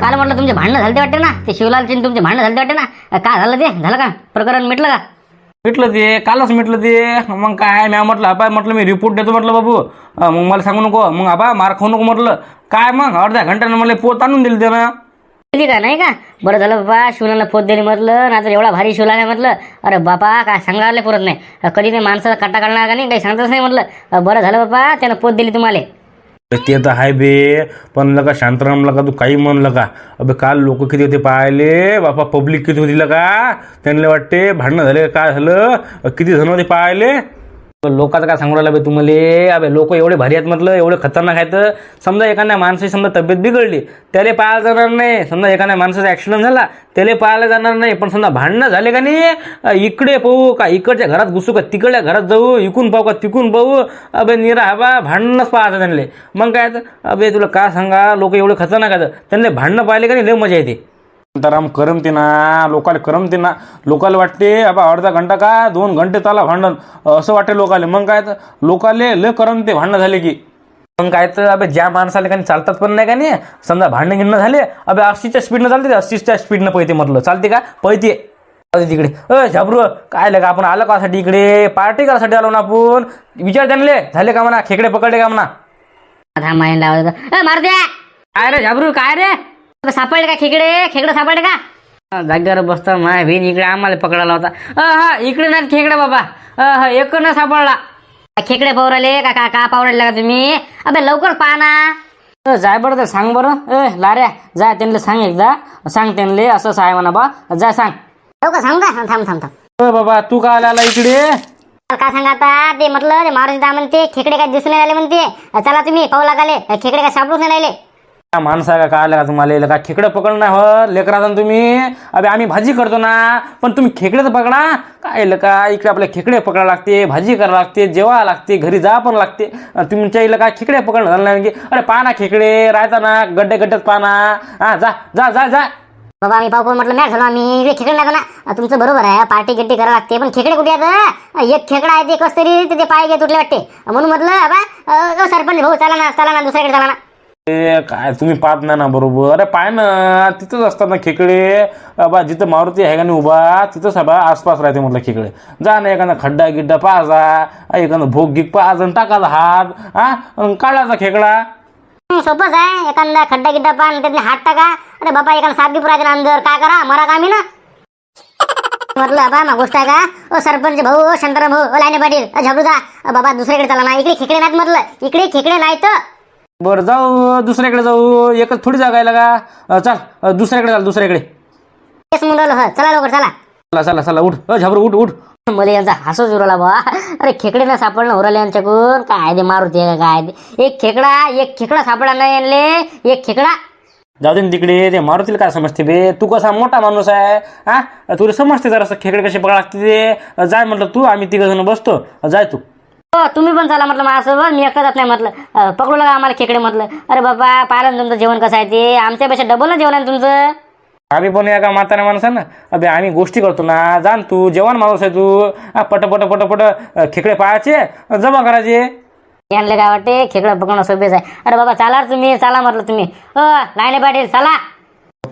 काल म्हटलं तुमचे भांडणं झाले वाटते ना? ते शिवलालचे तुमचे भांडणं झाले वाटते ना? काय झालं ते? झालं का? प्रकरण मिटलं का? मिटलं ते. कालच मिटलं ते. मग काय? म्या म्हटलं आबा म्हटलं मी रिपोर्ट देतो म्हटलं बाबू. अं, मग मला सांगू नको. मग आबा मार खाऊ नको म्हटलं. काय मग? अर्ध्या घंट्यानं मला पोत आणून दिली त्यानं. दिली का? नाही का? बरं झालं बाबा शिवलाला पोत दिली म्हटलं. ना तर एवढा भारी शिवला नाही म्हटलं. अरे बापा काय सांगायला पुरत नाही. कधी ते माणसाचा काटा काढणार का नाही? काही सांगतच नाही म्हटलं. बरं झालं बाबा त्यानं पोत दिली तुम्हाला. ते तर आहे बे. पण लगा शांताराम लगा तू काही म्हण का अबे काल लोक किती होते पाहिले? बापा पब्लिक किती होती का त्यांना वाटते भांडणं झाले काय झालं किती जण होते पाहिले? लोकांचं काय सांगू राहिलं तुम्हाला? अबे लोक एवढे भारी आहेत म्हटलं एवढे खतरनाक आहेत. समजा एखाद्या माणसाची समजा तब्येत बिघडली त्याला पाहायला जाणार नाही. समजा एखाद्या माणसाचा ॲक्सिडेंट झाला त्याला पाहायला जाणार नाही. पण समजा भांडणं झाले का नाही? इकडे पाहू का इकडच्या घरात घुसू का तिकडच्या घरात जाऊ इकून पाहू का तिकून पाहू? अबे निरा हवा भांडणंच पाहायचं त्यांना मग काय तर? अबे तुला का सांगा? लोक एवढे खतरनाक आहेत. त्यांना भांडणं पाहिले का नाही? लय मजा येते. शांताराम करमते ना लोकाला करमते ना लोकाला वाटते अबा अर्धा घंटा का? दोन घंटे चाला भांडण. असं वाटते लोकाले. मग काय तर लोकाले लय करमते भांडणं झाले की. मग काय तर अबे ज्या माणसाला काही चालतात पण नाही का नाही समजा भांडण गिणणं झाले अबे अस्सीच्या स्पीडनं चालते ते अस्सीच्या स्पीडनं पळते म्हटलं चालते का? पळते. तिकडे. अ झाबरू काय लगा आपण आलो कासाठी इकडे? पार्टी करासाठी आलो ना आपण? विचार त्यांना झाले का म्हणा? खेकडे पकडले का म्हणा? दहा माइन लावलं तर, "ए, मारुद्या काय रे झाबरू काय रे? सापडले का खेकडे? खेकडे सापडले का? जागेवर बसतो माय बहीण इकडे आम्हाला पकडायला होता. अ, हा इकडे नाही खेकडे बाबा. अ, हा एक न सापडला खेकडे पावराले? का का का पावराले का तुम्ही? अबे लवकर पहा ना. जाय बरं तर सांग बरं. ए लाऱ्या जाय त्यांना सांग एकदा. सांग त्यांना असं आहे म्हणा बा. जाय सांग. लवकर सांग का? थांब थांब थांब अ बाबा तू का आला इकडे? काय सांगा आता? ते म्हटलं मारुती दा म्हणते खेकडे काय दिसून नाही राहिले म्हणते. चला तुम्ही पाहू लागाले. खेकडे काय सापडून नाही राहिले. हा माणसा का काय आलं का तुम्हाला याला का खेकडं पकडणं हो? लेकराचा तुम्ही? अबे आम्ही भाजी करतो ना. पण तुम्ही खेकडेच पकडा. काय लका का? इकडे आपल्या खेकडे पकडा लागते भाजी करावं लागते जेवा लागते घरी जा पण लागते. तुमच्या इला काय खेकडे पकडणं झालं नाही? की अरे पाना खेकडे राहता ना गड्डे गड्ड्यात पाना हा जा जा जा जा. बाबा आम्ही पाहू म्हटलं मॅच झालो आम्ही. इकडे खेकडे नाही ना तुमचं बरोबर आहे. पार्टी गिट्टी करावं लागते. पण खेकडे कुठे आहेत एक खेकडा आहे ते कस तरी ते पाय घे तुटले वाटते. म्हणून म्हटलं बाबा सरपंच भाऊ चला ना चला ना दुसऱ्याकडे चला ना. ए काय तुम्ही पाहत नाही ना बरोबर? अरे पाय ना तिथंच असतात ना खेकडे. बा जिथं मारुती आहे का नाही उभा तिथंच बा आसपास राहते म्हटलं खेकडे. जा ना एखादा खड्डा गिड्डा पाहायचा एखादा भोग गिग पाहायचा अजून टाकायचा हात हा? काढायचा खेकडा. सोपंच आहे. एखादा खड्डा गिड्डा पान त्यातले हात टाका. अरे बाबा एखादा सात राहते अंदर काय करा? मरा कामी ना? म्हटलं बाबा मा गोष्ट आहे का? ओ सरपंच भाऊ ओ शंकरराव भाऊ ओ लाईने पाटील अ, जा बाबा दुसरीकडे चला ना. इकडे खेकडे नाहीत म्हटलं. इकडे खेकडे नाहीत. बरं जाऊ दुसऱ्याकडे जाऊ. एकच थोडी जागा आहे का चल दुसऱ्याकडे चाल दुसऱ्याकडे. तेच म्हणून राहिलो, हं, चला लवकर चला. चला चला चला उठ. अ झाबरू उठ उठ. मला यांचा हसच उरला बा अरे खेकडे ना सापडणं उरले यांच्याकडून. काय ते मारुती आहे का काय ते एक खेकडा एक खेकडा सापडा नाही यांले. एक खेकडा. जाऊ दे ना तिकडे ते मारुतीला काय समजते बे? तू कसा मोठा माणूस आहे हा? तुला समजते जरासं खेकडे कसे पकडा लागते ते जाय म्हटलं तू आम्ही तिघ जण बसतो. जाय तू. हो तुम्ही पण चला म्हटलं माझ्यासोबत मी एकटा जात नाही म्हटलं. पकडू लागा आम्हाला खेकडे म्हटलं. अरे बाबा पाहिलं ना तुमचं जेवण कसं आहे ते? आमच्यापेक्षा डबल ना जेवण आहे ना तुमचं? आम्ही पण या का म्हाताऱ्या माणसानं अबे आम्ही गोष्टी करतो ना. जाण तू जेवण माणूस आहे तू. हा, पट पट पट पट अं, खेकडे पाहायचे जमा करायचे. यांना काय वाटते? खेकडं पकडणं सोपेच आहे. अरे बाबा चला रे तुम्ही चला म्हटलं तुम्ही. अ लाईने पाटील चला.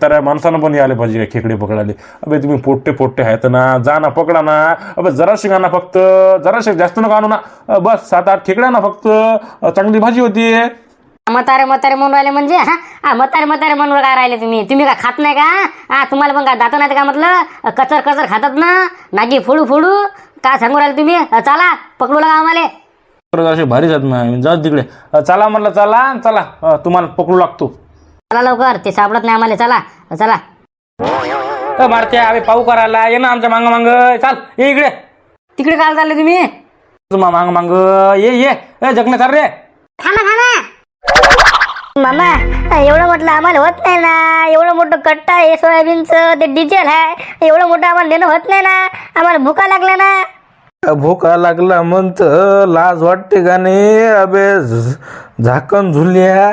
तर माणसानं पण यायला पाहिजे का खेकडे पकडायला अबे तुम्ही पोट्टे पोट्टे आहेत ना जा ना पकडा ना अबे जराशी ना फक्त जराशी जास्त नका आणू ना बस सात आठ खेकड्या ना फक्त चांगली भाजी होती म्हातारे म्हातारे म्हणून राहिले म्हणजे हा हा म्हातारे म्हातारे म्हणून काय राहिले तुम्ही तुम्ही काय खात नाही का हा तुम्हाला पण काय दात नाही का म्हटलं कचर कचर खातात ना नागी फोडू फोडू काय सांगू राहिले तुम्ही अ, चला पकडू लागा आम्हाला असे भारी जात ना जाऊ तिकडे अ, चला म्हटलं चला चला अ, तुम्हाला पकडू लागतो चला लवकर ते सापडत नाही आम्हाला चला चला. अ, मारते आम्ही पाऊ करायला. ये ना आमच्या मांग मांग. चाल ये इकडे. तिकडे काय चालले तुम्ही? तुम्हा मांग मांग. ये ये. ए, जगणे चाल रे. थांबा थांबा. मामा एवढं म्हटलं आम्हाला होत नाही ना. एवढं मोठं कट्टा आहे सोयाबीनचं. ते डिझेल आहे. एवढं मोठं आम्हाला देणं होत नाही ना. आम्हाला भुका लागल्या ना. भोका लागला म्हणत लाज वाटते का नाही? अबे झाकण झुल्या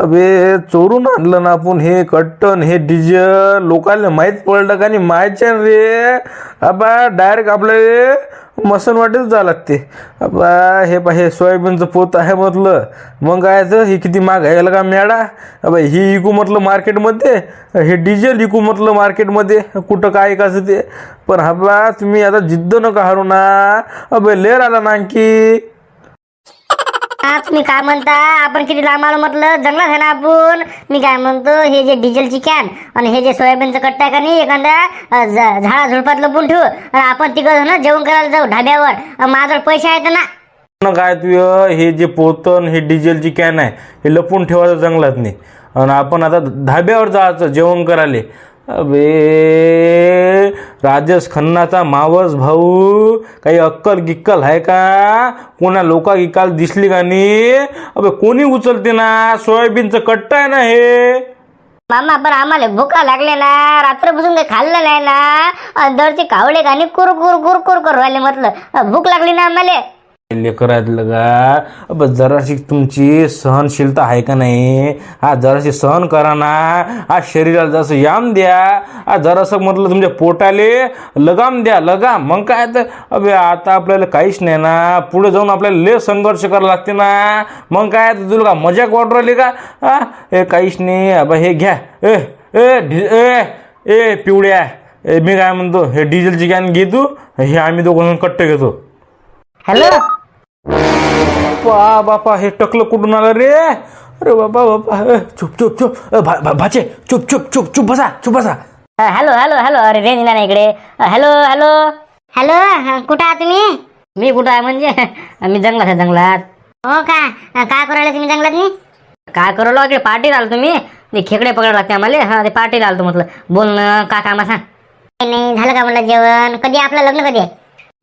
अबे चोरून आणलं ना आपण हे कट्टन हे डिझेल लोकांना माहीत पडलं का नाही? माहिती रे. अबा डायरेक्ट आपले मसन वाटेच जावं लागते. बा हे बा हे सोयाबीनचं पोत आहे म्हटलं. मग काय तर हे किती महाग आहे? का मॅडा अबा ही इकू म्हटलं मार्केटमध्ये हे डिझेल इकू म्हटलं मार्केटमध्ये. कुठं काय कसं ते? पण बा तुम्ही आता जिद्द नका हरू ना. अबे लेर आला ना आणखी तुम्ही काय म्हणता? आपण किती लांब आलो म्हटलं? जंगलात आहे ना आपण? मी काय म्हणतो हे जे डिझेलची कॅन आणि हे जे सोयाबीनचं कट्ट आहे का नाही एखाद्या झाडा झुडपात लपून ठेवू. आणि आपण तिकडं ना जेवण करायला जाऊ ढाब्यावर. अ, पैसे आहेत ना. काय तू हे जे पोतन हे डिझेलची कॅन आहे हे लपून ठेवायचं जंगलात नाही आणि आपण आता धाब्यावर जायचं जेवण करायला. अबे राजेश खन्नाचा मावस भाऊ काही अक्कल गिक्कल आहे का? कोणा लोका गिकाल दिसली का नाही अबे कोणी उचलते ना? सोयाबीनचं कट्टा आहे ना हे? मामा पण आम्हाला भुका लागले ना. रात्रपासून काही खाल्लं नाही ना. दरचे कावळे गाणी कुर कुर कुर कुर करू राहिले म्हटलं. भूक लागली ना आम्हाला? लेकरातलं का? जराशी तुमची सहनशीलता आहे का नाही? हा जराशी सहन करा ना. हा शरीराला जसं याम द्या. हा जरासं म्हटलं तुमच्या पोटाले लगाम द्या लगाम. मग काय तर अबे आता आपल्याला काहीच नाही ना. पुढे जाऊन आपल्याला लय संघर्ष करावं लागते ना. मग काय तर तुला का मजाक वाटू राहिली का? हा? हे काहीच नाही. अबा हे घ्या. ए ए ढि- ए ए पिवड्या ए मी काय म्हणतो? हे डिझेलची कॅन घे तू. हे आम्ही दोघं कट्ट घेतो. हॅलो? बापा बापा हे टकलं कुठून आलं रे? अरे बाबा बापा चुप चुप चुप. भाचे चुप चुप चुप चुप बसा चुप बसा. हॅलो हॅलो हॅलो अरे रेंज नाही ना इकडे. Hello hello. हॅलो कुठं आहात तुम्ही? मी कुठं आहे म्हणजे? मी जंगलात आहे जंगलात. हो का? काय करू राहिले तुम्ही जंगलात मी? काय करू इकडे पार्टीला आलो तुम्ही. ते खेकडे पकडायला लागते आम्हाला. हा ते पार्टीला आलो म्हटलं. बोलणं का कामा सांग. काही नाही झालं का म्हणलं जेवण? कधी आपलं लग्न कधी आहे?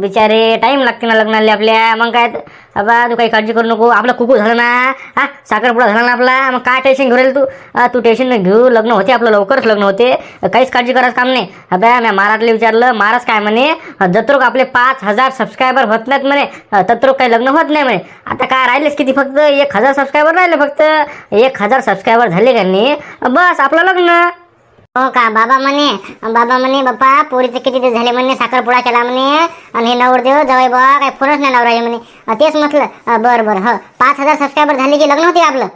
बिचारे टाईम लागते ना लग्नाला आपल्या. मग काय बाबा अबा तू काही काळजी करू नको. आपलं कुकू झालं ना. हा साखरपुडा झाला ना आपला. मग काय टेन्शन घेऊ राहील तू? तू टेन्शन घेऊ. लग्न होते आपलं लवकरच लग्न होते. काहीच काळजी करायचं काम नाही. अबा मी महाराजला विचारलं. महाराज काय म्हणे? जत्रोक आपले पाच हजार सबस्क्रायबर होत नाहीत म्हणे. तत्रोक काही लग्न होत नाही म्हणे. आता काय राहिलेच किती फक्त? एक हजार सबस्क्रायबर राहिले फक्त. एक हजार सबस्क्रायबर झाले का नाही? बस आपलं लग्न. हो का? बाबा म्हणे बाबा म्हणे बाप्पा पोरीचे किती दिवस झाले म्हणे साखरपुडा केला म्हणे आणि हे नवरदेव जवळ बा काही फोनच नाही नवराले म्हणे. तेच म्हटलं. बरं बरं हो. पाच हजार सबस्क्रायबर झाले की लग्न होते आपलं?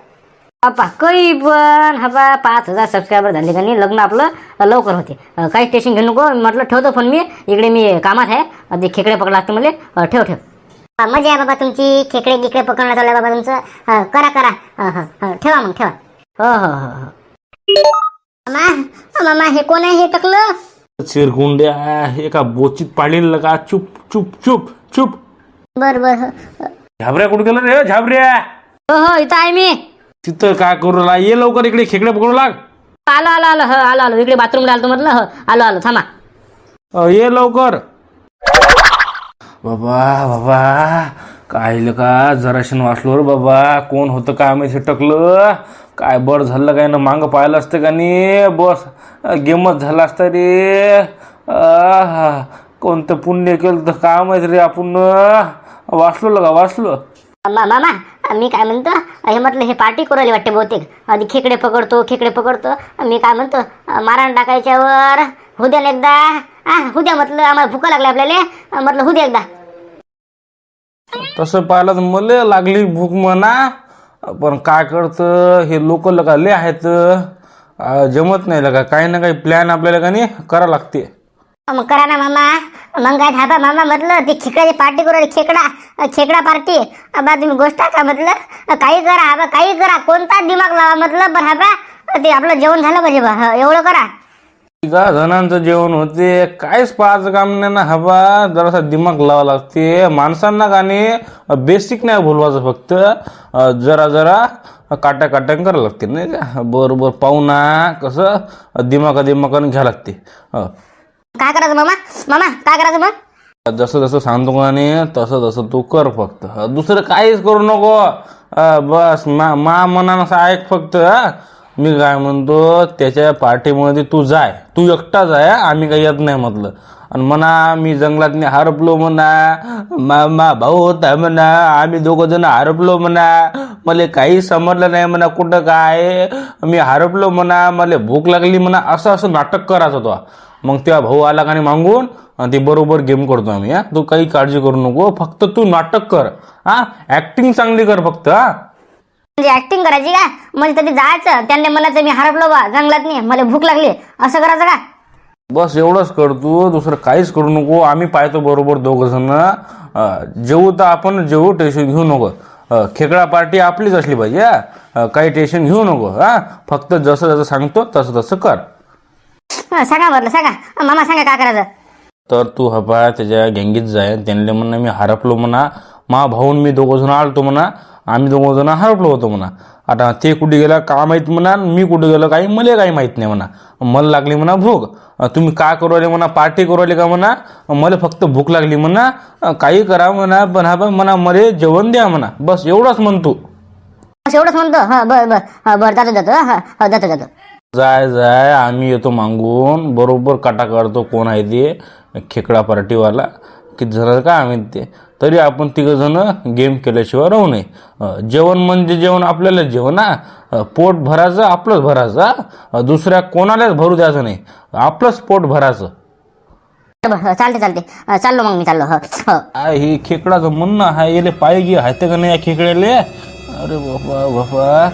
बापा काही पण हबा पाच हजार सबस्क्रायबर झाले का नाही लग्न आपलं लवकर होते. काही टेन्शन घेऊ नको म्हटलं ठेवतो फोन मी. इकडे मी कामात आहे. ते खेकडे पकडा लागते मला अं, ठेव ठेव. मजा आहे बाबा तुमची. खेकडे गिकडे पकडणं चाललं बाबा तुमचं. करा करा. ठेवा मग ठेवा. हो हो हो हो. मामा हे कोण आहे? हे टकलं. चिरगुंड्या एका बोचीत पाडलेलं का चुप चुप चुप चुप. बरं बरं. हो. झाबऱ्या कुठं गेलं रे झाबऱ्या? हो हो इथं आहे मी. तिथं काय करू राहिला? ये लवकर इकडे खेकडे पकडू लाग. आलो आलो आलो हो आलो आलो. इकडे बाथरूमला आलो म्हटलं हो. आलो आलो थांबा. अ, ये लवकर. बाबा बाबा काय का? जराशीन वाचलो रे बाबा. कोण होतं काय माहिती टकलं. काय बरं झालं काय ना मागं पाहिलं असतं का नाही बस गेमच झाला असता रे. कोणतं पुण्य केलं तर काय माहिती रे आपण? वाचलो का? वाचलो. मामा मी काय म्हणतो? हे म्हटलं हे पार्टी करायला वाटते बहुतेक. आधी खेकडे पकडतो खेकडे पकडतो. मी काय म्हणतो? मारण टाकायच्यावर. हुद्या एकदा. हुद्या म्हटलं आम्हाला भुका लागल्या आपल्याला. म्हटलं हुद्या एकदा. तसं पाहिलं तर मला लागली भूक म्हणा. पण काय करतं? हे लोक लगा लय आहेत. जमत नाही लगा. काही ना काही प्लॅन आपल्याला का नाही करा लागते. मग करा ना मामा. मग काय थापा मामा म्हटलं ते खेकड्याची पार्टी करू राहिली, खेकडा खेकडा पार्टी बा तुम्ही गोष्ट का म्हटलं काही करा बा काही करा. कोणता दिमाग लावा म्हटलं पण हा बा ते आपलं जेवण झालं पाहिजे बा. एवढं करा. का जणांचं जेवण होते. काहीच पाहायचं काम नाही ना हवा जरासा दिमाग लावा लागते. माणसांना नाही बेसिक नाही बोलवायचं फक्त. जरा जरा काट्या काट्या करावं लागते नाही का? बरं बरं पाहू ना कसं दिमागा दिमागानं घ्या लागते. काय करायचं मामा? मामा काय करायचं मग? जसं जसं सांगतो नाही तसं तसं तू कर फक्त. दुसरं काहीच करू नको. बस. मा मा मनानं असं ऐक फक्त. मी काय म्हणतो त्याच्या पार्टीमध्ये तू जाय. तू एकटा जाय आम्ही काही येत नाही म्हटलं. आणि म्हणा मी जंगलात हरपलो म्हणा मा मा भाऊ होता म्हणा आम्ही दोघं जण हरपलो म्हणा मला काही समजलं नाही म्हणा कुठं काय मी हरपलो म्हणा मला भूक लागली म्हणा असं असं नाटक करायचं होतं. मग तेव्हा भाऊ आला का नाही मागून आणि ते बरोबर गेम करतो आम्ही हां. तू काही काळजी करू नको फक्त तू नाटक कर. हा ॲक्टिंग चांगली कर फक्त हा. म्हणजे ऍक्टिंग करायची का? म्हणजे तिथे जायचं. त्यांनी म्हणायचं मी हरपलो बा जंगलात नाही मला भूक लागली. असं करायचं का? बस एवढंच कर तू. दुसरं काहीच करू नको. आम्ही पाहतो बरोबर दोघं जण. जेवू तर आपण जेवू टेन्शन घेऊ नको. अं, खेकडा पार्टी आपलीच असली पाहिजे हा? अं, काही टेन्शन घेऊ नको हा? फक्त जसं जसं सांगतो तसं तसं कर. हं, सांगा म्हटलं सांगा. हं, मामा सांगा काय करायचं? तर तू हपा त्याच्या गँगीत जाय. त्यांना म्हणा मी हरपलो म्हणा. मा भाऊन मी दोघं जण आलतो म्हणा. आम्ही दोघं जण हरपलो होतो म्हणा. आता ते कुठे गेला का माहीत म्हणा मी कुठे गेलो काही मला काही माहीत नाही म्हणा. मला लागली म्हणा भूक. तुम्ही काय करू राहिले म्हणा पार्टी करू राहिले का म्हणा मला फक्त भूक लागली म्हणा काही करा म्हणा पण हा म्हणा मला जेवण द्या म्हणा. बस एवढंच म्हणतो एवढंच म्हणतो? हा बर बर. बरं जातो जातो हा जातो जातो. जाय जाय आम्ही येतो मागून. बरोबर काटा काढतो कोण आहे ते? खेकडा पार्टीवाला. किती जण का आम्ही ते? तरी आपण तिघं जण गेम केल्याशिवाय राहू नये. जेवण म्हणजे जेवण आपल्याला जेवण हा अं, पोट भरायचं आपलंच भरायचं हा. दुसऱ्या कोणालाच भरू द्यायचं नाही. आपलंच पोट भरायचं. चालते चालते चाललो मग मी चाललो हो. हो. हे खेकडाचं म्हणणं आहे याले पाहिजे आहे का नाही या खेकड्याले? अरे बापा बापा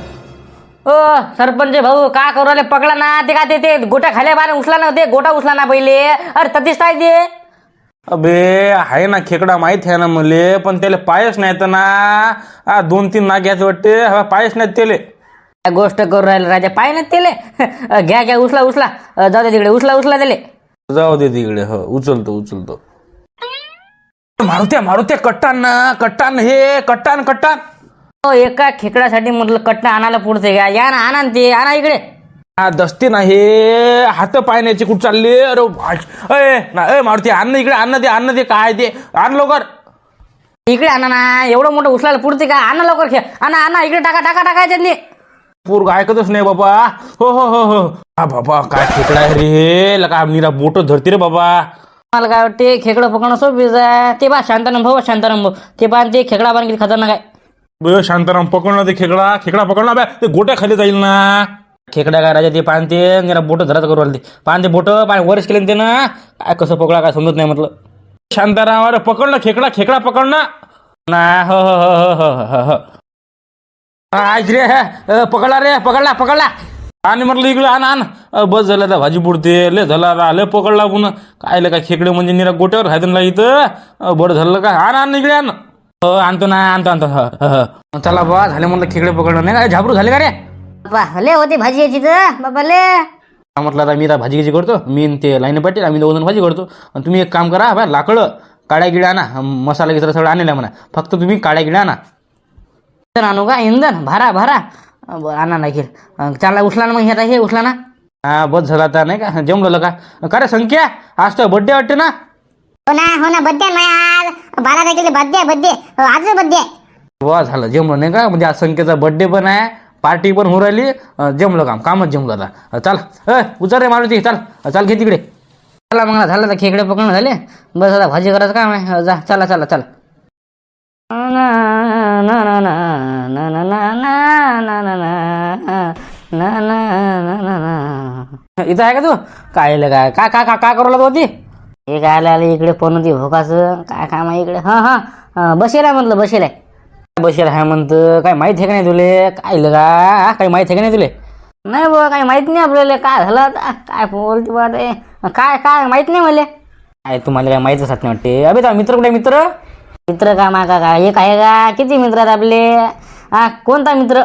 ओ सरपंच भाऊ का करू राहिले? पकडा ना. ते का ते ते गोटा खाल्या बाहेर उचला ना ते गोटा उचला ना पहिले. अरे ततीच काय ते. अबे आहे ना खेकडा माहीत आहे ना मले पण त्याला पायच नाहीत ना आ, दोन तीन नाग्यात वाटते. हा पायच नाहीत त्याले. काय गोष्ट करू राहिले राजा? पाय ना तेले घ्या घ्या उचला उचला. अ, जाऊ दे तिकडे उचला उचला त्याले. जाऊ दे तिकडे हो उचलतो उचलतो. मारुत्या मारुत्या कट्टान ना कट्टान हे कट्टान कट्टान. हो एका खेकड्यासाठी म्हटलं कट्टा आणायला पुढते का? या ना आणा ना ते आणा इकडे. दसते ना हे हात पायण्याचे कुठं चालले? अरे भाज- अय ना अय मारुती अन्न इकडे अन्न दे अन्न दे काय ते आण लवकर. इकडे आणा ना एवढं मोठं उचलायला पुढते का? आणा लवकर खे आणा आणा इकडे टाका टाका टाका त्यांनी. पोरग ऐकतच नाही बाबा. हो हो हो हो. हा बाबा काय खेकडा आहे रे लका निरा बोट धरते रे बाबा. मला काय वाटते खेकडं पकडणं सोपीच आहे. ते बा शांताराम भाऊ शांताराम भाऊ. ते पा ते खेकडा बांध किती खतरनाक आहे. बे शांताराम पकडणार ते खेकडा. खेकडा पकडला बे ते गोट्या खाली जाईल ना. खेकड्या काय राजा ते पान ते जरा बोट धरात करू राहिले ते. पान ते बोट पाय वरच केले ते ना काय कसं पकडा काय समजत नाही म्हटलं. शांताराम अरे पकडलं खेकडा खेकडा पकडणं ना हो हो हो हो हो हो आज रे पकडला रे पकडला पकडला. आणि म्हटलं इकडे आण आण. बस झालं तर भाजी पुडते लय झाला रा लय पकडला पुन्हा काय लय काय खेकडे म्हणजे निरा गोट्यावर राहते ना इथं. बरं झालं का? आण आण इकडे आण. हो आणतो ना आणतो आणतो. चला बा झाले म्हटलं खेकडे पकडलं. नाही का झाबरू झाले का रे? बाबा लय होती भाजी याची तर बाबा ले म्हटलं आता मी आता भाजी गिजी करतो मी ते लाईन पाटील आम्ही दोघं जण भाजी करतो. आणि तुम्ही एक काम करा बा लाकडं काळ्या गिड्या आणा मसाला गिसरा सगळं आणलेला म्हणा. फक्त तुम्ही काळ्या गिड्या आणा. इंधन आणू का? इंधन? भरा भरा. अ, बरं, आणा नाही चालला उचला ना मग हे आता हे उचला ना. हा बस झाला आता नाही का? जमलं का? का रे संख्या? आज तर बड्डे वाटते ना? हो ना हो ना बड्डे आज. बारा तारखेला बड्डे बड्डे आजच बड्डे वा झालं जमलं नाही का? म्हणजे आज संख्येचा बड्डे पण आहे. पार्टी पण होऊ राहिली जमलं काम कामच जमलं आता. चाल. अ उचल रे मारुती चाल. चाल घे तिकडे. चला मग झालं तर खेकडे पकडणं झाले. बस आता भाजी करायचं काम आहे. जा चला चला चला. इथं आहे का तू? काय काय का का का का करू होती हे काय इकडे पण होती भोकाचं. काय काम आहे इकडे? हां हां. आहे म्हटलं बसेल आहे. बसेल आहे म्हणतं काय माहीत आहे का नाही तुले? काय का काही माहीत आहे का नाही तुले? नाही बुवा काही माहीत नाही आपल्याला काय झालं आता? काय बोलते बा ते? काय काय माहीत नाही मला. काय तुम्हाला काय माहितच नाही वाटते? अबे तो मित्र कुठे आहे, मित्र? मित्र का माका का? काय एक आहे का? किती मित्र आहेत आपले? हा कोणता मित्र?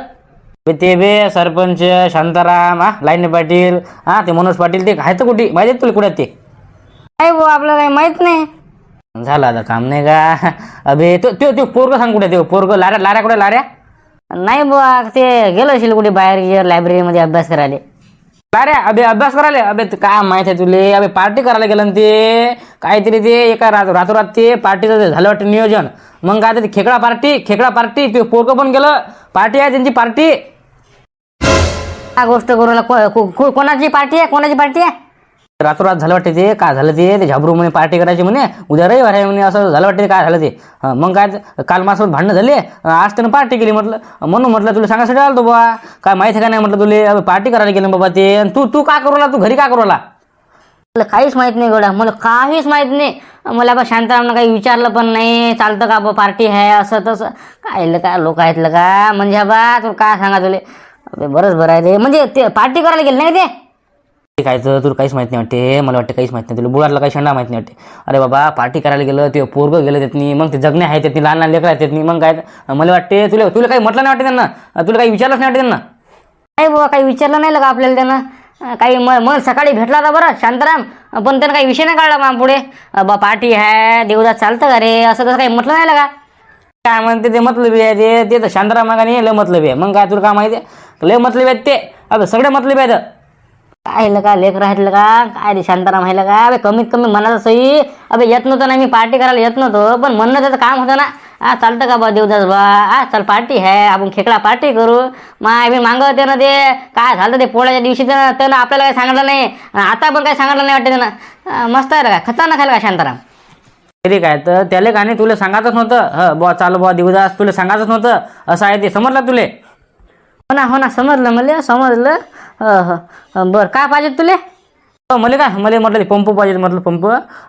बे ते बे सरपंच शांताराम हा लाईने पाटील हा ते मनोज पाटील ते आहेत कुठे? माहिती आहेत तुला कुठे आहेत ते? नाही बुवा आपल्याला काही माहीत नाही. झालं आता काम नाही का? अभे तो तो तो पोरग सांग कुठे तो पोरग लाऱ्या लाऱ्या कुठे लाऱ्या? नाही बुवा ते गेलो असेल कुठे बाहेर लायब्ररीमध्ये अभ्यास करायला. लाऱ्या अबे अभ्यास करायला. अबे ते काय माहीत आहे तुले? अबे पार्टी करायला गेलं ना ते? काहीतरी ते एका रात रातोरात ते पार्टीचं ते झालं वाटतं नियोजन. मग काय ते खेकडा पार्टी खेकडा पार्टी ते पोरग पण गेलं. पार्टी आहे त्यांची पार्टी हा गोष्ट करू को- को- को- कोणाची पार्टी आहे? कोणाची पार्टी आहे? रातोरात झालं वाटते ते काय झालं ते ते झाबरू म्हणे पार्टी करायची म्हणे उद्या रविवार आहे म्हणे असं झालं वाटते काय झालं ते. मग काय काल माझ्यासोबत भांडणं झाले आज त्यानं पार्टी केली म्हटलं म्हणून म्हटलं तुला सांगायसाठी आलो बाबा काय माहिती का नाही म्हटलं तुला पार्टी करायला गेलं बाबा ते तू तू का करू तू घरी का करू मला काहीच माहीत नाही गड्या मला काहीच माहीत नाही. मला बा शांतारामनं काही विचारलं पण नाही चालतं का बा पार्टी आहे असं तसं. काय का लोक आहेत का? म्हणजे बा तू काय सांगा तुले? अबे बरंच बरं आहे रे म्हणजे ते पार्टी करायला गेलं नाही ते? काय तर तुला काहीच माहीत नाही वाटते. मला वाटतं काहीच माहीत नाही. तुला बुडाला काही शंडा माहीत नाही वाटते. अरे बाबा पार्टी करायला गेलं ते पोरगं गेलं त्यातनी मग ते जगणे आहे त्यातनी लहान लहान लेकरं आहेत त्यातनी मग काय मला वाटते तुला तुला काही म्हटलं नाही वाटते त्यांना? तुला काही विचारलंच नाही वाटते त्यांना? नाही बाबा काही विचारलं नाही का आपल्याला त्यानं. काही म मग सकाळी भेटला होता बरं शांताराम. पण त्यानं काही विषय नाही काढला मग पुढे बा पार्टी आहे देवदास चालतं का रे? असं तसं काही म्हटलं नाही का काय म्हणते ते मतलबी आहे ते? ते तर शांताराम नाही लय मतलबी आहे. मग काय तुला काय माहिती? लय मतलबी आहेत ते. अबे सगळे मतलबी आहेत. काय का लेकर आहेत का काय रे शांताराम आहे का अबे कमीत कमी मनाचं सही अबे येत नव्हतं ना मी पार्टी करायला येत नव्हतो. पण म्हणणं त्याचं काम होतं ना. आ चालतं का बा देवदास बा? आ चल पार्टी आहे. आपण खेकडा पार्टी करू. माय मी मागं होते ना ते. काय झालं ते पोळ्याच्या दिवशी त्यानं त्यानं आपल्याला काही सांगितलं नाही. आता पण काही सांगितलं नाही वाटते त्यानं. मस्त आहे का खतरनाक आहे का शांताराम. तरी काय तर त्याला का नाही तुला सांगायचंच नव्हतं. ह बुवा चालू बुवा देवदास तुला सांगायचंच नव्हतं. असं आहे ते समजलं तुले? हो ना हो ना समजलं मला समजलं. बरं. काय पाहिजे तुले? हो मला काय? मला म्हटलं ते पंप पाहिजे म्हटलं पंप.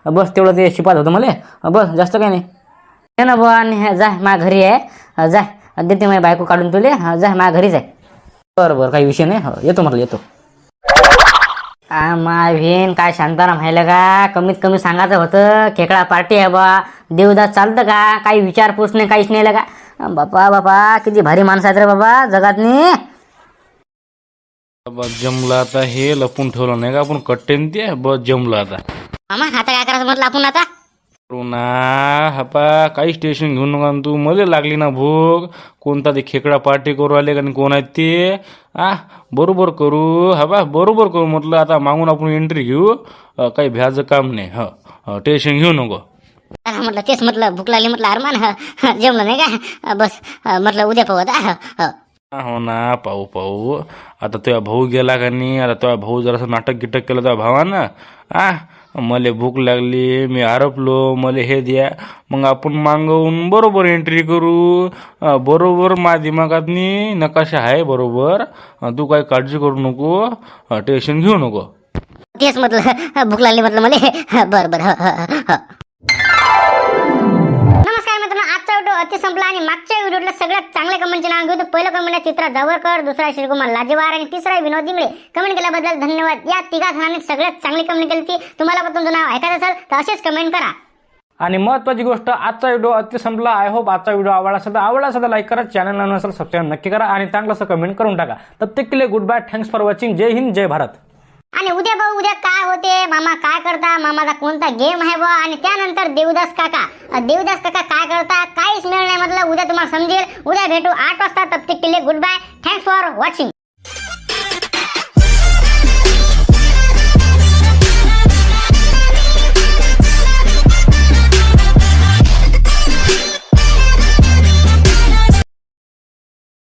बस तेवढं ते शिपात होतं मला. बस जास्त काही नाही. हे ना बुवा आणि जाय माझ्या घरी आहे जाय देते माझी बायको काढून तुले. जाय माझ्या घरीच आहे बरं बरं. काही विषय नाही. हो येतो म्हटलं येतो. आ माय भेन काय शांताराम व्हायला का? कमीत कमी सांगायचं होतं. खेकडा पार्टी आहे बा देवदास चालतं का? काही विचारपूस नाही काहीच नाही का? बापा बापा किती भारी माणसं आहेत रे बाबा जगातनी. बस जमलं आता हे लपून ठेवलं नाही का? आपण कट्टेन ते बस जमलं आता. मामा आता काय करायचं म्हटलं आपण आता? करू ना हापा काही स्टेशन घेऊन नका न तू. मला लागली ना भूक. कोणता ते खेकडा पार्टी करू आले का आणि कोण आहेत ते? आ बरोबर करू. हाबा बरोबर करू म्हटलं. आता मागून आपण एंट्री घेऊ. अ, काही भ्याचं काम नाही. ह टेन्शन घेऊ नको. हा, म्हटलं तेच म्हटलं. भूक लागली म्हटलं अरमान. हं, हं, जेवलं नाही का? बस. म्हटलं उद्या पाहू आता. हं, हं. हो ना पाहू पाहू आता तुझा भाऊ गेला का नाही आता तुझा भाऊ जरासं नाटक गिटक केलं तुझ्या भावानं आ मला भूक लागली मी आरपलो मला हे द्या मग आपण मागवून बरोबर एंट्री करू बरोबर बरोबर दिमागात दिमागातनी नकाशा आहे बरोबर तू काही काळजी करू नको टेन्शन घेऊ नको तेच म्हटलं भूक लागली म्हटलं मला बरं बरं आजचा संपला आणि मागच्या व्हिडिओला सगळ्यात चांगल्या कमेंटचे नाव घेऊ पहिलं कमेंट आहे चित्रा जावरकर दुसरा श्रीकुमार लाजेवार आणि तिसरा विनोद दिंगळे कमेंट केल्याबद्दल धन्यवाद. या तिघा जणांनी सगळ्यात चांगली कमेंट केली ती. तुम्हाला पण तुमचं नाव ऐकायचं असेल तर असेच कमेंट करा. आणि महत्त्वाची गोष्ट आजचा व्हिडिओ अति संपला. आय होप आजचा व्हिडिओ आवडला असेल तर आवडला असेल तर लाईक करा. चॅनलला नसेल सबस्क्राईब नक्की करा आणि चांगलं असं कमेंट करून टाका. प्रत्येक तक good bye thanks for watching जय हिंद जय भारत. आणि उद्या भाऊ उद्या काय होते मामा काय करता मामाचा कोणता गेम आहे बा आणि त्यानंतर देवदास काका. देवदास काका काय करता? काहीच मिळणार म्हटलं उद्या तुम्हाला समजेल. उद्या भेटू आठ वाजता. तब किल्ले good bye thanks for watching